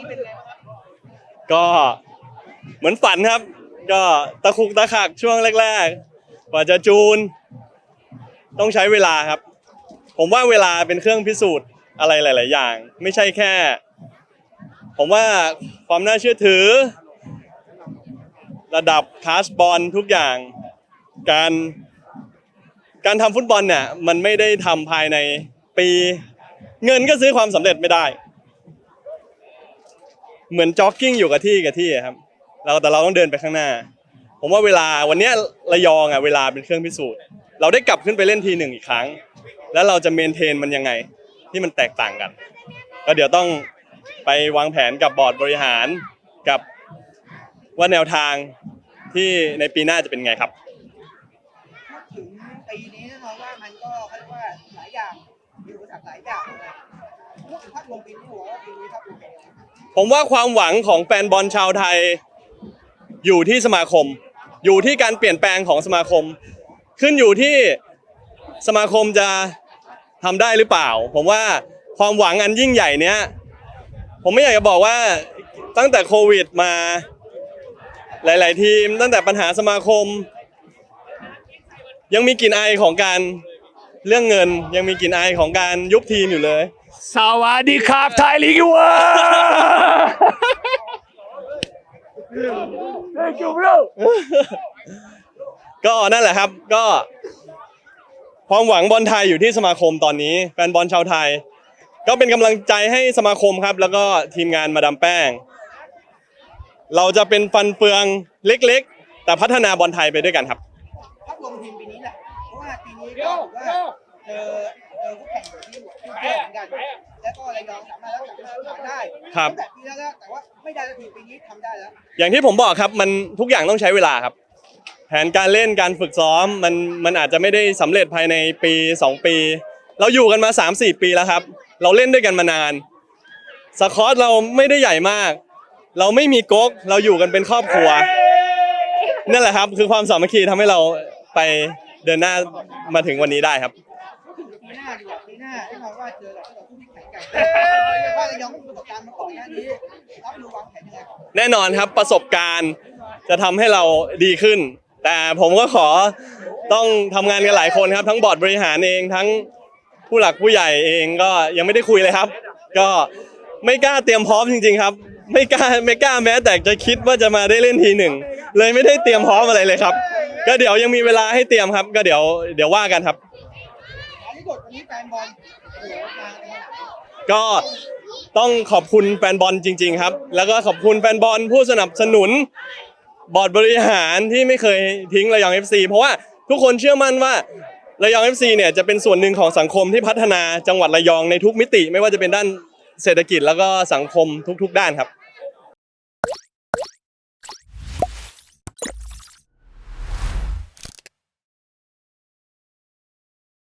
นี้เป็นไงบ้างครับก็เหมือนฝันครับ ก็ตะคุกตะขักช่วงแรกๆกว่าจะจูน ต้องใช้เวลาครับ ผมว่าเวลาเป็นเครื่องพิสูจน์อะไรหลาย ๆ อย่าง ไม่ใช่แค่ ผมว่าความน่าเชื่อถือ ระดับคาสบอลทุกอย่าง การ การทำฟุตบอลเนี่ยมันไม่ได้ทำภายในปี เงินก็ซื้อความสำเร็จไม่ได้ เหมือนจ็อกกิ้งอยู่กับที่กับที่อะครับ เราแต่เราต้องเดินไปข้างหน้า ผมว่าเวลาวันเนี้ยระยองอะเวลาเป็นเครื่องพิสูจน์ เราได้กลับขึ้นไปเล่นทีหนึ่งอีกครั้ง แล้วเราจะเมนเทนมันยังไง ที่มันแตกต่างกัน ก็เดี๋ยวต้องไปวางแผนกับบอร์ดบริหารกับว่าแนวทางที่ในปีหน้าจะเป็นไงครับ ถึงปีนี้แน่นอนว่ามันก็เขาเรียกว่าหลายอย่างมีอุปสรรคหลายอย่างเลย ผมว่าความหวังของแฟนบอลชาวไทย อยู่ที่สมาคม อยู่ที่การเปลี่ยนแปลงของสมาคม ขึ้นอยู่ที่สมาคมจะทำได้หรือเปล่า ผมว่าความหวังอันยิ่งใหญ่เนี้ย ผมไม่อยากจะบอกว่าตั้งแต่โควิดมาหลาย ๆ ทีม ตั้งแต่ปัญหาสมาคม ยังมีกลิ่นอายของการเรื่องเงินยังมีกลิ่นอายของการยุบทีมอยู่เลย สวัสดีครับไทยลีกเวอร์ Thank you bro ก็นั่นแหละครับก็ ความหวังบอลไทยอยู่ที่สมาคมตอนนี้แฟนบอลชาวไทย ก็เป็นกำลังใจให้สมาคมครับ แล้วก็ทีมงานมาดามแป้ง เราจะเป็นฟันเฟืองเล็กๆ แต่พัฒนาบอลไทยไปด้วยกันครับภาพรวมทีมปีนี้แหละเพราะว่าปีนี้ก็ถือว่าเจอ เจอคู่แข่งที่ที่เยอะเหมือนกันแล้วก็ระยองสามารถรักษามาตรฐานได้ครับ ตั้งแต่ปีแล้วแต่ว่าไม่ได้สักทีปีนี้ทำได้แล้ว อย่างที่ผมบอกครับมันทุกอย่างต้องใช้เวลาครับ แผนการเล่นการฝึกซ้อมมันมันอาจจะไม่ได้สำเร็จภายในปี 2 ปี เราอยู่กันมา 3-4 ปีแล้วครับ เราเล่นด้วยกันมานานสคอตเราไม่ได้ใหญ่มาก เราไม่มีก๊กเราอยู่กันเป็นครอบครัว นั่นแหละครับ คือความสามัคคีทำให้เราไปเดินหน้ามาถึงวันนี้ได้ครับก็ถึงปีห น้าดีกว่าปีหน้าแน่นอนว่าเจอกับผู้ที่แข็งแกร่งว่าระยองก็มีประสบการณ์มาก่อนหน้านี้รับมือวางแผนยังไงแน่นอนครับประสบการณ์จะทำให้เราดีขึ้น แต่ผมก็ขอต้องทำงานกันหลายคนครับ ทั้งบอร์ดบริหารเองทั้งผู้หลักผู้ใหญ่เองก็ยังไม่ได้คุยเลยครับ ก็ไม่กล้าเตรียมพร้อมจริง ๆ ครับ ไม่กล้าไม่กล้าแม้ แต่จะคิดว่าจะมาได้เล่นทีหนึ่งเลยไม่ได้เตรียมพร้อมอะไรเลยครับ ก็เดี๋ยวยังมีเวลาให้เตรียมครับ ก็เดี๋ยวเดี๋ยวว่ากันครับ กดวันนี้แฟนบอลโอ้โหมาในขนาดนี้ก็ต้องขอบคุณแฟนบอลจริง ๆ ครับ แล้วก็ขอบคุณแฟนบอลผู้สนับสนุน บอร์ดบริหารที่ไม่เคยทิ้งระยอง FC เพราะว่าทุกคนเชื่อมั่นว่าระยอง FC เนี่ยจะเป็นส่วนหนึ่งของสังคมที่พัฒนาจังหวัดระยองในทุกมิติ ไม่ว่าจะเป็นด้านเศรษฐกิจแล้วก็สังคมทุก ๆ ด้านครับ